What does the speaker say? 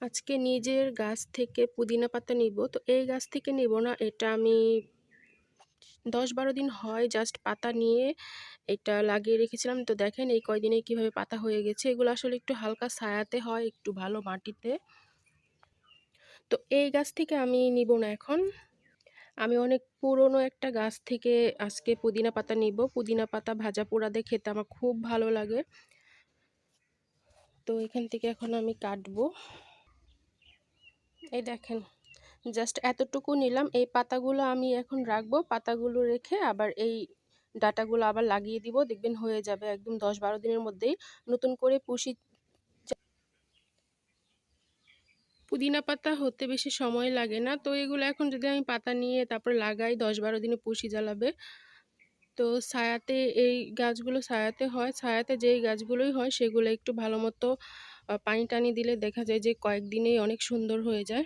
আজকে নিজের গাছ থেকে পুদিনা পাতা নিব। তো এই গাছ থেকে নিব না, এটা আমি দশ বারো দিন হয় জাস্ট পাতা নিয়ে এটা লাগিয়ে রেখেছিলাম। তো দেখেন এই কয়দিনে কীভাবে পাতা হয়ে গেছে, এগুলো আসলে একটু হালকা ছায়াতে হয়, একটু ভালো মাটিতে। তো এই গাছ থেকে আমি নিব না এখন। আমি অনেক পুরনো একটা গাছ থেকে আজকে পুদিনা পাতা নিব। পুদিনা পাতা ভাজা পোড়া দিয়ে খেতে আমার খুব ভালো লাগে। তো এখান থেকে এখন আমি কাটবো। এই দেখেন জাস্ট এতটুকু নিলাম। এই পাতাগুলো আমি এখন রাখব। পাতাগুলো রেখে আবার এই ডাটাগুলো আবার লাগিয়ে দিব। দেখবেন হয়ে যাবে একদম দশ বারো দিনের মধ্যেই। নতুন করে পুষি পুদিনা পাতা হতে বেশি সময় লাগে না। তো এগুলো এখন যদি আমি পাতা নিয়ে তারপর লাগাই, দশ বারো দিনে পুষি জ্বালাবে। তো ছায়াতে এই গাছগুলো ছায়াতে হয়। ছায়াতে যেই গাছগুলোই হয়, সেগুলো একটু ভালো মতো পানি টানি দিলে দেখা যায় যে কয়েকদিনেই অনেক সুন্দর হয়ে যায়।